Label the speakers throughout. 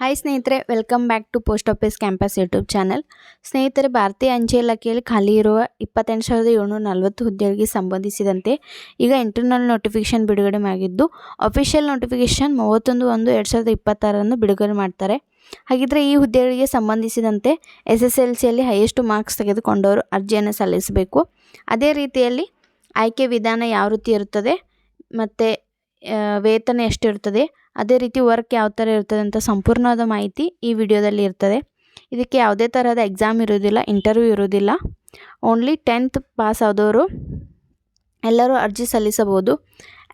Speaker 1: Hi ಸ್ನೇಹಿತರೆ welcome back to post office campus YouTube channel ಸ್ನೇಹಿತರೆ, ಭಾರತೀಯ ಅಂಚೆ ಇಲಾಖೆಯಲ್ಲಿ ಖಾಲಿ ಇರುವ ಇಪ್ಪತ್ತೆಂಟು ಸಾವಿರದ ಏಳ್ನೂರ ನಲವತ್ತು ಹುದ್ದೆಗಳಿಗೆ ಸಂಬಂಧಿಸಿದಂತೆ ಈಗ ಇಂಟರ್ನಲ್ ನೋಟಿಫಿಕೇಶನ್ ಬಿಡುಗಡೆ ಆಗಿದ್ದು ಅಫಿಷಿಯಲ್ ನೋಟಿಫಿಕೇಶನ್ ಮೂವತ್ತೊಂದು ಒಂದು ಎರಡು ಸಾವಿರದ ಇಪ್ಪತ್ತಾರನ್ನು ಬಿಡುಗಡೆ ಮಾಡ್ತಾರೆ. ಹಾಗಿದ್ರೆ ಈ ಹುದ್ದೆಗಳಿಗೆ ಸಂಬಂಧಿಸಿದಂತೆ ಎಸ್ ಎಸ್ ಎಲ್ ಸಿಯಲ್ಲಿ ಹೈಯೆಸ್ಟ್ ಮಾರ್ಕ್ಸ್ ತೆಗೆದುಕೊಂಡವರು ಅರ್ಜಿಯನ್ನು ಸಲ್ಲಿಸಬೇಕು. ಅದೇ ರೀತಿಯಲ್ಲಿ ಆಯ್ಕೆ ವಿಧಾನ ಯಾವ ರೀತಿ ಇರುತ್ತದೆ, ಮತ್ತು ವೇತನ ಎಷ್ಟಿರ್ತದೆ ಅದೇ ರೀತಿ ವರ್ಕ್ ಯಾವ ಥರ ಇರ್ತದೆ ಅಂತ ಸಂಪೂರ್ಣವಾದ ಮಾಹಿತಿ ಈ ವಿಡಿಯೋದಲ್ಲಿ ಇರ್ತದೆ. ಇದಕ್ಕೆ ಯಾವುದೇ ತರಹದ ಎಕ್ಸಾಮ್ ಇರೋದಿಲ್ಲ ಇಂಟರ್ವ್ಯೂ ಇರೋದಿಲ್ಲ ಓನ್ಲಿ ಟೆಂತ್ ಪಾಸ್ ಆದವರು ಎಲ್ಲರೂ ಅರ್ಜಿ ಸಲ್ಲಿಸಬಹುದು.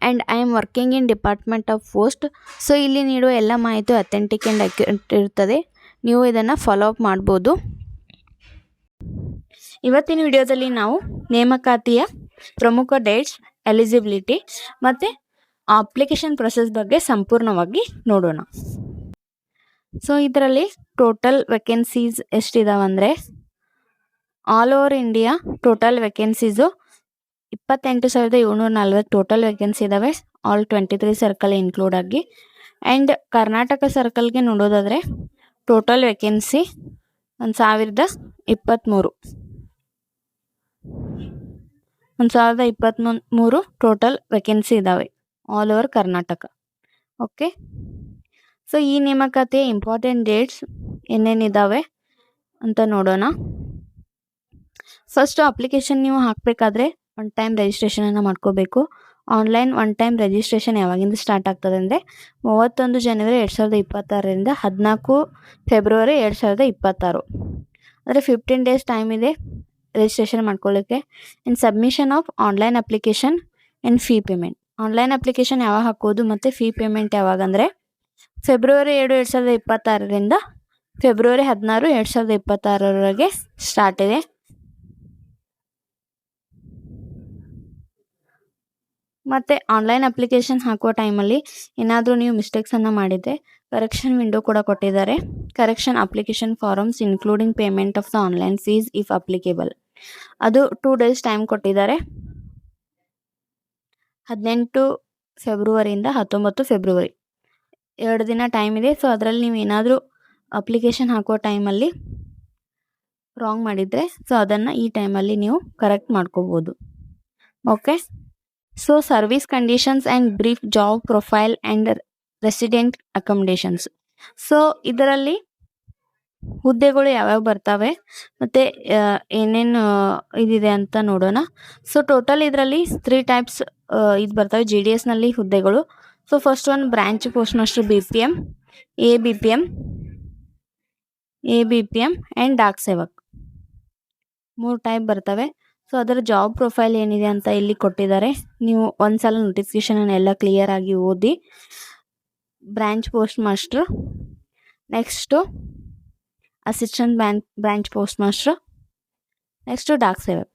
Speaker 1: And I am working in department of post so ಇಲ್ಲಿ ನೀಡುವ ಎಲ್ಲ ಮಾಹಿತಿ ಅಥೆಂಟಿಕ್ ಆ್ಯಂಡ್ ಅಕ್ಯುರೇಟ್ ಇರ್ತದೆ. ನೀವು ಇದನ್ನು ಫಾಲೋ ಅಪ್ ಮಾಡ್ಬೋದು. ಇವತ್ತಿನ ವಿಡಿಯೋದಲ್ಲಿ ನಾವು ನೇಮಕಾತಿಯ ಪ್ರಮುಖ ಡೇಟ್ಸ್ ಎಲಿಜಿಬಿಲಿಟಿ ಮತ್ತು ಅಪ್ಲಿಕೇಶನ್ ಪ್ರೊಸೆಸ್ ಬಗ್ಗೆ ಸಂಪೂರ್ಣವಾಗಿ ನೋಡೋಣ. ಸೊ, ಇದರಲ್ಲಿ total vacancies ಎಷ್ಟಿದಾವಂದರೆ, all over India total vacancies ಇಪ್ಪತ್ತೆಂಟು ಸಾವಿರದ ಏಳ್ನೂರ ನಲ್ವತ್ತು ಟೋಟಲ್ ವೆಕೆನ್ಸಿ ಇದ್ದಾವೆ all twenty three circle include ಆಗಿ. ಆ್ಯಂಡ್ ಕರ್ನಾಟಕ ಸರ್ಕಲ್ಗೆ ನೋಡೋದಾದರೆ, ಟೋಟಲ್ ವೆಕೆನ್ಸಿ ಒಂದು ಸಾವಿರದ ಇಪ್ಪತ್ತ್ಮೂರು ಒಂದು ಸಾವಿರದ ಇಪ್ಪತ್ತ್ಮೂರು ಮೂರು ಟೋಟಲ್ ವೆಕೆನ್ಸಿ ಇದ್ದಾವೆ all over Karnataka okay so ಈ ನೇಮಕಾತಿಯ ಇಂಪಾರ್ಟೆಂಟ್ ಡೇಟ್ಸ್ ಏನೇನಿದ್ದಾವೆ ಅಂತ ನೋಡೋಣ. ಫಸ್ಟು ಅಪ್ಲಿಕೇಶನ್ ನೀವು ಹಾಕಬೇಕಾದ್ರೆ ಒನ್ ಟೈಮ್ ರಿಜಿಸ್ಟ್ರೇಷನನ್ನು ಮಾಡ್ಕೋಬೇಕು. ಆನ್ಲೈನ್ ಒನ್ ಟೈಮ್ ರಿಜಿಸ್ಟ್ರೇಷನ್ ಯಾವಾಗಿಂದ ಸ್ಟಾರ್ಟ್ ಆಗ್ತದೆ ಅಂದರೆ ಮೂವತ್ತೊಂದು ಜನವರಿ ಎರಡು ಸಾವಿರದ ಇಪ್ಪತ್ತಾರರಿಂದ ಹದಿನಾಲ್ಕು ಫೆಬ್ರವರಿ ಎರಡು ಸಾವಿರದ ಇಪ್ಪತ್ತಾರು. ಅಂದರೆ ಫಿಫ್ಟೀನ್ ಡೇಸ್ ಟೈಮ್ ಇದೆ ರಿಜಿಸ್ಟ್ರೇಷನ್ ಮಾಡ್ಕೊಳ್ಳೋಕ್ಕೆ in submission of online application and fee payment online application ಯಾವಾಗ ಹಾಕೋದು ಮತ್ತು ಫೀ ಪೇಮೆಂಟ್ ಯಾವಾಗ ಅಂದರೆ ಫೆಬ್ರವರಿ ಎರಡು ಎರಡು ಸಾವಿರದ ಇಪ್ಪತ್ತಾರರಿಂದ ಫೆಬ್ರವರಿ ಹದಿನಾರು, ಎರಡು ಸಾವಿರದ ಇಪ್ಪತ್ತಾರರವರೆಗೆ ಸ್ಟಾರ್ಟ್ ಇದೆ. ಮತ್ತು ಆನ್ಲೈನ್ ಅಪ್ಲಿಕೇಶನ್ ಹಾಕುವ ಟೈಮಲ್ಲಿ ಏನಾದರೂ ನೀವು ಮಿಸ್ಟೇಕ್ಸನ್ನು ಮಾಡಿದ್ದೆ ಕರೆಕ್ಷನ್ ವಿಂಡೋ ಕೂಡ ಕೊಟ್ಟಿದ್ದಾರೆ. Correction application forms including payment of the online fees if applicable ಅದು ಟೂ ಡೇಸ್ ಟೈಮ್ ಕೊಟ್ಟಿದ್ದಾರೆ. ಹದಿನೆಂಟು ಫೆಬ್ರವರಿಯಿಂದ ಹತ್ತೊಂಬತ್ತು ಫೆಬ್ರವರಿ ಎರಡು ದಿನ ಟೈಮ್ ಇದೆ ಸೊ ಅದರಲ್ಲಿ ನೀವು ಏನಾದರೂ ಅಪ್ಲಿಕೇಶನ್ ಹಾಕೋ ಟೈಮಲ್ಲಿ ರಾಂಗ್ ಮಾಡಿದರೆ ಸೊ ಅದನ್ನು ಈ ಟೈಮಲ್ಲಿ ನೀವು ಕರೆಕ್ಟ್ ಮಾಡ್ಕೋಬೋದು. Okay so service conditions and brief job profile and resident accommodations so ಇದರಲ್ಲಿ ಹುದ್ದೆಗಳು ಯಾವ್ಯಾವ ಬರ್ತವೆ, ಮತ್ತು ಏನೇನು ಇದಿದೆ ಅಂತ ನೋಡೋಣ. ಸೊ ಟೋಟಲ್ ಇದರಲ್ಲಿ ತ್ರೀ ಟೈಪ್ಸ್ ಇದು ಬರ್ತವೆ ಜಿ ಡಿ ಎಸ್ನಲ್ಲಿ ಹುದ್ದೆಗಳು. So first one branch post master B P M A B P M A B P M and Dak Sevak ಮೂರು ಟೈಪ್ ಬರ್ತವೆ. ಸೊ ಅದರ ಜಾಬ್ ಪ್ರೊಫೈಲ್ ಏನಿದೆ ಅಂತ ಇಲ್ಲಿ ಕೊಟ್ಟಿದ್ದಾರೆ. ನೀವು ಒಂದ್ಸಲ ನೋಟಿಫಿಕೇಶನನ್ನು ಎಲ್ಲ ಕ್ಲಿಯರ್ ಆಗಿ ಓದಿ. Branch post master next assistant ban branch post master next Dak Sevak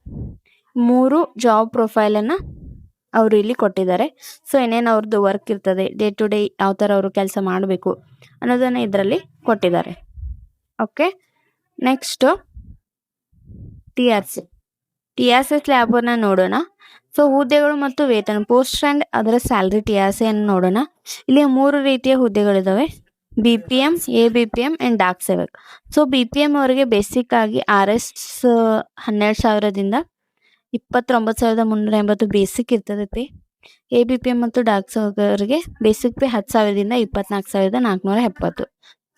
Speaker 1: ಮೂರು ಜಾಬ್ ಪ್ರೊಫೈಲನ್ನು ಅವರು ಇಲ್ಲಿ ಕೊಟ್ಟಿದ್ದಾರೆ. ಸೊ ಏನೇನು ಅವ್ರದ್ದು ವರ್ಕ್ ಇರ್ತದೆ ಡೇ ಟು ಡೇ ಯಾವ ಥರ ಅವರು ಕೆಲಸ ಮಾಡಬೇಕು ಅನ್ನೋದನ್ನು ಇದರಲ್ಲಿ ಕೊಟ್ಟಿದ್ದಾರೆ. Okay next T R C T R C ಸ್ಲ್ಯಾಬನ್ನು ನೋಡೋಣ. ಸೊ ಹುದ್ದೆಗಳು ಮತ್ತು ವೇತನ ಪೋಸ್ಟ್ ಆ್ಯಂಡ್ ಅದರ ಸ್ಯಾಲ್ರಿ ಟಿ ಆರ್ ಸಿಯನ್ನು ನೋಡೋಣ. ಇಲ್ಲಿ ಮೂರು ರೀತಿಯ ಹುದ್ದೆಗಳಿದ್ದಾವೆ B P M A B P M and Dak Sevak so B P M ಅವರಿಗೆ ಬೇಸಿಕ್ ಆಗಿ ಆರ್ ಎಸ್ ಹನ್ನೆರಡು ಸಾವಿರದಿಂದ ಇಪ್ಪತ್ತೊಂಬತ್ತು ಸಾವಿರದ ಮುನ್ನೂರ ಎಂಬತ್ತು ಬೇಸಿಕ್ ಇರ್ತದೆ ಎ ಬಿ ಪಿ ಎಂ ಮತ್ತು ಡಾಕ್ ಸೇವಕರಿಗೆ ಬೇಸಿಕ್ ಪೇ ಹತ್ತು ಸಾವಿರದಿಂದ ಇಪ್ಪತ್ನಾಲ್ಕು ಸಾವಿರದ ನಾಲ್ಕುನೂರ ಎಪ್ಪತ್ತು.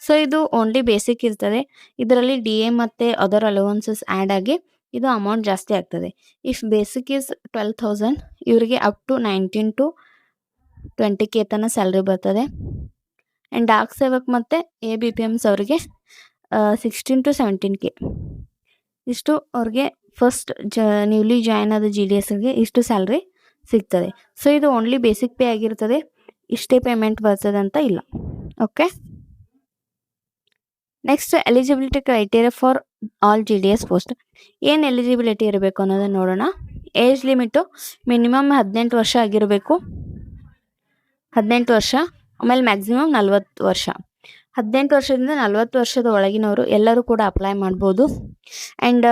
Speaker 1: ಸೊ ಇದು ಓನ್ಲಿ ಬೇಸಿಕ್ ಇರ್ತದೆ. ಇದರಲ್ಲಿ ಡಿ ಎ ಮತ್ತು ಅದರ್ ಅಲೋವನ್ಸಸ್ ಆ್ಯಡ್ ಆಗಿ ಇದು ಅಮೌಂಟ್ ಜಾಸ್ತಿ ಆಗ್ತದೆ. If basic is twelve thousand ಇವರಿಗೆ up to nineteen to twenty K ತನಕ ಸ್ಯಾಲ್ರಿ ಬರ್ತದೆ. ಆ್ಯಂಡ್ ಡಾಕ್ ಸೇವಕ್ ಮತ್ತು ಎ ಬಿ ಪಿ ಎಮ್ಸ್ ಅವರಿಗೆ ಸಿಕ್ಸ್ಟೀನ್ ಟು ಸೆವೆಂಟೀನ್ ಕೆ ಇಷ್ಟು ಅವ್ರಿಗೆ ಫಸ್ಟ್ ಜ ನ್ಯೂಲಿ ಜಾಯ್ನ್ ಆದ ಜಿ ಡಿ ಎಸ್ಗೆ ಇಷ್ಟು ಸ್ಯಾಲ್ರಿ ಸಿಗ್ತದೆ. ಸೊ ಇದು ಓನ್ಲಿ ಬೇಸಿಕ್ ಪೇ ಆಗಿರ್ತದೆ. ಇಷ್ಟೇ ಪೇಮೆಂಟ್ ಬರ್ತದೆ ಅಂತ ಇಲ್ಲ. Okay next eligibility criteria for all G D S post ಏನು ಎಲಿಜಿಬಿಲಿಟಿ ಇರಬೇಕು ಅನ್ನೋದನ್ನು ನೋಡೋಣ. ಏಜ್ ಲಿಮಿಟು ಮಿನಿಮಮ್ ಹದಿನೆಂಟು ವರ್ಷ ಆಗಿರಬೇಕು. ಹದಿನೆಂಟು ವರ್ಷ, ಆಮೇಲೆ ಮ್ಯಾಕ್ಸಿಮಮ್ ನಲ್ವತ್ತು ವರ್ಷ. ಹದಿನೆಂಟು ವರ್ಷದಿಂದ ನಲ್ವತ್ತು ವರ್ಷದ ಒಳಗಿನವರು ಎಲ್ಲರೂ ಕೂಡ ಅಪ್ಲೈ ಮಾಡ್ಬೋದು. And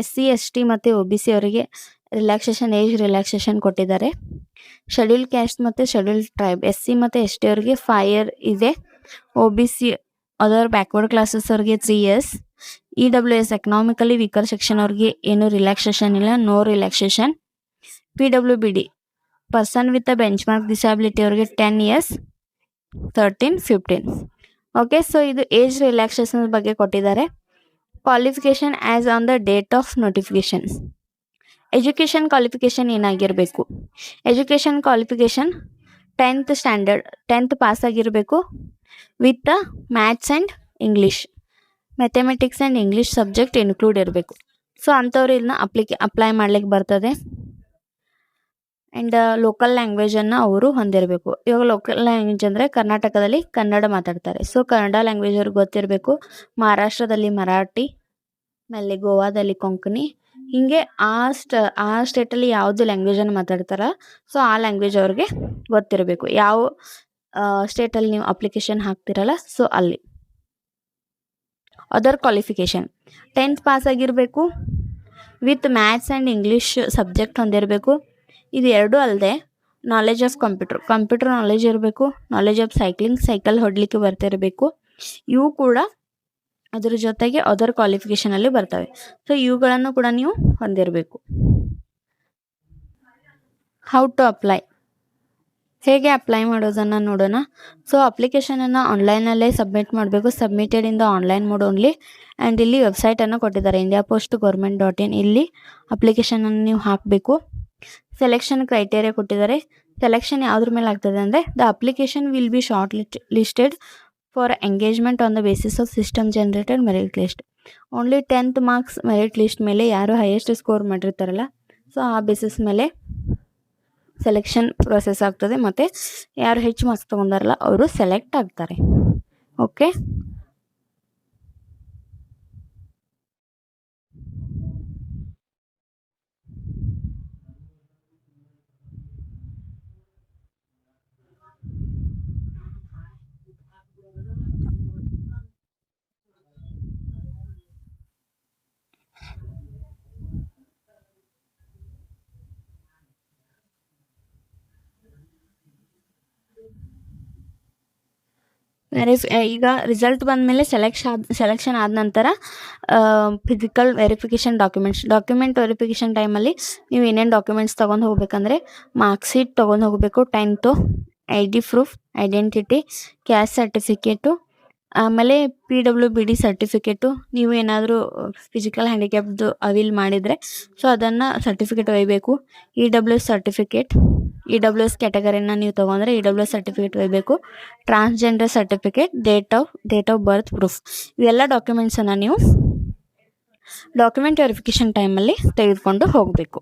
Speaker 1: S C S T ಮತ್ತು ಒ ಬಿ ಸಿ ಅವರಿಗೆ ರಿಲ್ಯಾಕ್ಸೇಷನ್ ಏಜ್ ರಿಲ್ಯಾಕ್ಸೇಷನ್ ಕೊಟ್ಟಿದ್ದಾರೆ. ಶೆಡ್ಯೂಲ್ ಕ್ಯಾಸ್ಟ್ ಮತ್ತು ಶೆಡ್ಯೂಲ್ ಟ್ರೈಬ್ ಎಸ್ ಸಿ ಮತ್ತು ಎಸ್ ಟಿ ಅವರಿಗೆ ಫೈವ್ ಇಯರ್ ಇದೆ. O B C other backward classes ಅವ್ರಿಗೆ three years E W S economically weaker section ಅವ್ರಿಗೆ ಏನು ರಿಲ್ಯಾಕ್ಸೇಷನ್ ಇಲ್ಲ no relaxation P W B D person with a benchmark disability ಅವ್ರಿಗೆ ten years thirteen fifteen okay so ಇದು age relaxation ಬಗ್ಗೆ ಕೊಟ್ಟಿದ್ದಾರೆ. Qualification as on the date of notification education qualification ಏನಾಗಿರಬೇಕು? Education qualification tenth standard tenth pass ಆಗಿರಬೇಕು with maths and English mathematics and English subject include ಇರಬೇಕು. So ಅಂಥವ್ರು ಇದನ್ನ ಅಪ್ಲಿಕೆ apply ಮಾಡ್ಲಿಕ್ಕೆ ಬರ್ತದೆ. ಆ್ಯಂಡ್ ಲೋಕಲ್ ಲ್ಯಾಂಗ್ವೇಜನ್ನು ಅವರು ಹೊಂದಿರಬೇಕು. ಇವಾಗ ಲೋಕಲ್ ಲ್ಯಾಂಗ್ವೇಜ್ ಅಂದರೆ ಕರ್ನಾಟಕದಲ್ಲಿ ಕನ್ನಡ ಮಾತಾಡ್ತಾರೆ. ಸೊ ಕನ್ನಡ ಲ್ಯಾಂಗ್ವೇಜ್ ಅವ್ರಿಗೆ ಗೊತ್ತಿರಬೇಕು. ಮಹಾರಾಷ್ಟ್ರದಲ್ಲಿ ಮರಾಠಿ ಆಮೇಲೆ ಗೋವಾದಲ್ಲಿ ಕೊಂಕಣಿ. ಹೀಗೆ ಆ ಸ್ಟ, ಆ ಸ್ಟೇಟಲ್ಲಿ ಯಾವುದು ಲ್ಯಾಂಗ್ವೇಜನ್ನು ಮಾತಾಡ್ತಾರ ಸೊ ಆ ಲ್ಯಾಂಗ್ವೇಜ್ ಅವ್ರಿಗೆ ಗೊತ್ತಿರಬೇಕು. ಯಾವ ಸ್ಟೇಟಲ್ಲಿ ನೀವು ಅಪ್ಲಿಕೇಶನ್ ಹಾಕ್ತಿರಲ್ಲ ಸೊ ಅಲ್ಲಿ. ಅದರ್ ಕ್ವಾಲಿಫಿಕೇಷನ್ ಟೆಂತ್ ಪಾಸ್ ಆಗಿರಬೇಕು. With maths and English subject ಹೊಂದಿರಬೇಕು. ಇದು ಎರಡೂ ಅಲ್ಲದೆ knowledge of computer computer knowledge ಇರಬೇಕು ನಾಲೆಜ್ ಆಫ್ ಸೈಕ್ಲಿಂಗ್ ಸೈಕಲ್ ಹೊಡಲಿಕ್ಕೆ ಬರ್ತಿರಬೇಕು. ಇವು ಕೂಡ ಅದರ ಜೊತೆಗೆ ಅದರ್ ಕ್ವಾಲಿಫಿಕೇಷನಲ್ಲಿ ಬರ್ತವೆ. ಸೊ ಇವುಗಳನ್ನು ಕೂಡ ನೀವು ಹೊಂದಿರಬೇಕು. ಹೌ ಟು ಅಪ್ಲೈ ಹೇಗೆ ಅಪ್ಲೈ ಮಾಡೋದನ್ನು ನೋಡೋಣ. ಸೊ ಅಪ್ಲಿಕೇಶನನ್ನು ಆನ್ಲೈನಲ್ಲೇ ಸಬ್ಮಿಟ್ ಮಾಡಬೇಕು. ಸಬ್ಮಿಟೆಡ್ ಇಂದ ಆನ್ಲೈನ್ ಮೋಡ್ ಓನ್ಲಿ ಆ್ಯಂಡ್ ಇಲ್ಲಿ ವೆಬ್ಸೈಟನ್ನು ಕೊಟ್ಟಿದ್ದಾರೆ. India post government dot in ಇಲ್ಲಿ ಅಪ್ಲಿಕೇಶನನ್ನು ನೀವು ಹಾಕಬೇಕು. ಸೆಲೆಕ್ಷನ್ ಕ್ರೈಟೇರಿಯಾ ಕೊಟ್ಟಿದ್ದಾರೆ. ಸೆಲೆಕ್ಷನ್ ಯಾವುದ್ರ ಮೇಲೆ ಆಗ್ತದೆ ಅಂದರೆ the application will be short list listed for engagement on the basis of system generated merit list only tenth marks merit list ಮೇಲೆ ಯಾರು ಹೈಯೆಸ್ಟ್ ಸ್ಕೋರ್ ಮಾಡಿರ್ತಾರಲ್ಲ ಸೊ ಆ ಬೇಸಿಸ್ ಮೇಲೆ ಸೆಲೆಕ್ಷನ್ ಪ್ರೊಸೆಸ್ ಆಗ್ತದೆ. ಮತ್ತು ಯಾರು ಹೆಚ್ಚು ಮಾರ್ಕ್ಸ್ ತೊಗೊಂಡಾರಲ್ಲ, ಅವರು ಸೆಲೆಕ್ಟ್ ಆಗ್ತಾರೆ. ಓಕೆ ವೆರಿಫ್ ಈಗ ರಿಸಲ್ಟ್ ಬಂದಮೇಲೆ ಸೆಲೆಕ್ಷನ್ ಆದ ಸೆಲೆಕ್ಷನ್ ಆದ ನಂತರ physical verification documents document verification ಟೈಮಲ್ಲಿ ನೀವು ಏನೇನು ಡಾಕ್ಯುಮೆಂಟ್ಸ್ ತೊಗೊಂಡು ಹೋಗ್ಬೇಕಂದ್ರೆ ಮಾರ್ಕ್ಶೀಟ್ ತೊಗೊಂಡು ಹೋಗಬೇಕು tenth I D proof identity caste certificate ಆಮೇಲೆ P W B D certificate ನೀವು ಏನಾದರೂ ಫಿಸಿಕಲ್ ಹ್ಯಾಂಡಿಕ್ಯಾಪ್ದು ಅವೀಲ್ ಮಾಡಿದರೆ ಸೊ ಅದನ್ನು certificate ಒಯ್ಯಬೇಕು E W S certificate E W S ಕ್ಯಾಟಗರಿನ ನೀವು ತೊಗೊಂಡ್ರೆ E W S certificate ಒಯ್ಯಬೇಕು transgender certificate date of date of birth proof ಇವೆಲ್ಲ ಡಾಕ್ಯುಮೆಂಟ್ಸನ್ನು ನೀವು ಡಾಕ್ಯುಮೆಂಟ್ ವೆರಿಫಿಕೇಷನ್ ಟೈಮಲ್ಲಿ ತೆಗೆದುಕೊಂಡು ಹೋಗಬೇಕು.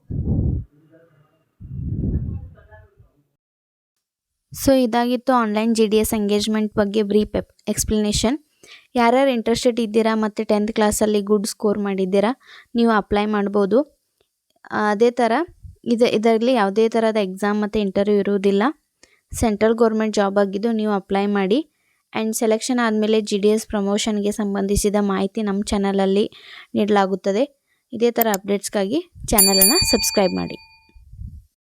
Speaker 1: ಸೊ ಇದಾಗಿತ್ತು online G D S engagement ಬಗ್ಗೆ ಬ್ರೀಫ್ ಎಕ್ಸ್ಪ್ಲನೇಷನ್ ಯಾರ್ಯಾರು ಇಂಟ್ರೆಸ್ಟೆಡ್ ಇದ್ದೀರಾ ಮತ್ತು ಟೆಂತ್ ಕ್ಲಾಸಲ್ಲಿ ಗುಡ್ ಸ್ಕೋರ್ ಮಾಡಿದ್ದೀರಾ, ನೀವು ಅಪ್ಲೈ ಮಾಡ್ಬೋದು. ಅದೇ ಥರ ಇದು ಇದರಲ್ಲಿ ಯಾವುದೇ ಥರದ ಎಕ್ಸಾಮ್ ಮತ್ತು ಇಂಟರ್ವ್ಯೂ ಇರುವುದಿಲ್ಲ. ಸೆಂಟ್ರಲ್ ಗೌರ್ಮೆಂಟ್ ಜಾಬ್ ಆಗಿದ್ದು ನೀವು ಅಪ್ಲೈ ಮಾಡಿ. ಆ್ಯಂಡ್ ಸೆಲೆಕ್ಷನ್ ಆದಮೇಲೆ ಜಿ ಡಿ ಎಸ್ ಪ್ರಮೋಷನ್ಗೆ ಸಂಬಂಧಿಸಿದ ಮಾಹಿತಿ ನಮ್ಮ ಚಾನಲಲ್ಲಿ ನೀಡಲಾಗುತ್ತದೆ. ಇದೇ ಥರ ಅಪ್ಡೇಟ್ಸ್ಗಾಗಿ ಚಾನಲನ್ನು ಸಬ್ಸ್ಕ್ರೈಬ್ ಮಾಡಿ.